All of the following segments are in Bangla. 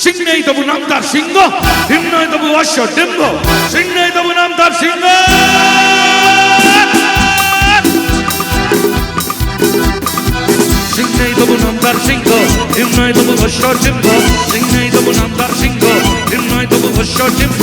সিংহেই তবু নাম তার সিংহ। হিমনয় তবু অশ্ব ডিম্ব সিংহেই তবু নাম তার সিংহ। সিংহেই তবু নাম তার সিংহ। হিমনয় তবু অশ্ব ডিম্ব সিংহেই তবু নাম তার সিংহ। হিমনয় তবু অশ্ব ডিম্ব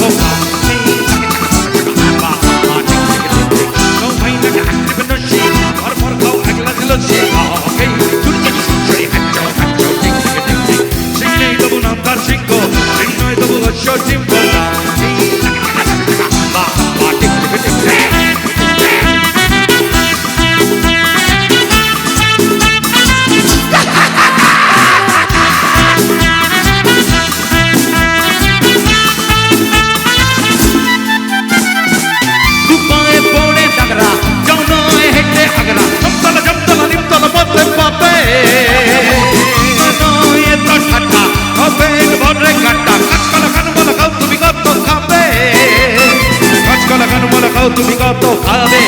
তুমি কত খাবে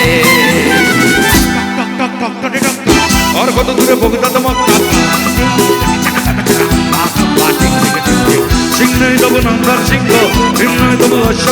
আর কত দূরে বগিতা তোমার সিংহ দেবো নাম্বার সিংহ সিংহ দেবো অশ্ব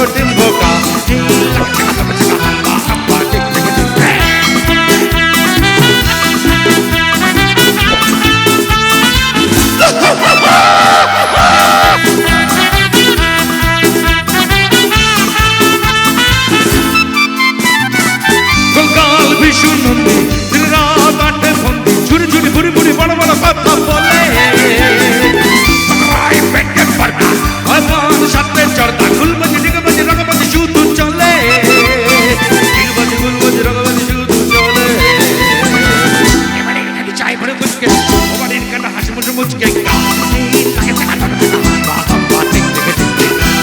মুচকে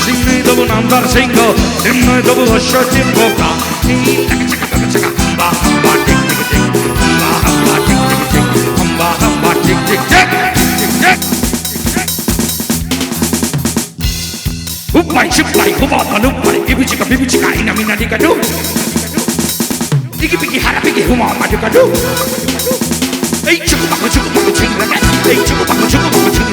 সিংহই দেবো নামদার সিংহ সিংহই দেবো অশ্ব চিম্বকা Upay, supay, kumatan, upay, ibicika, bibicika, inamina di kadu. Digi-bigi, harapigi, humamadu kadu. Ay, 땡 주고 받고 주고 받고 주고.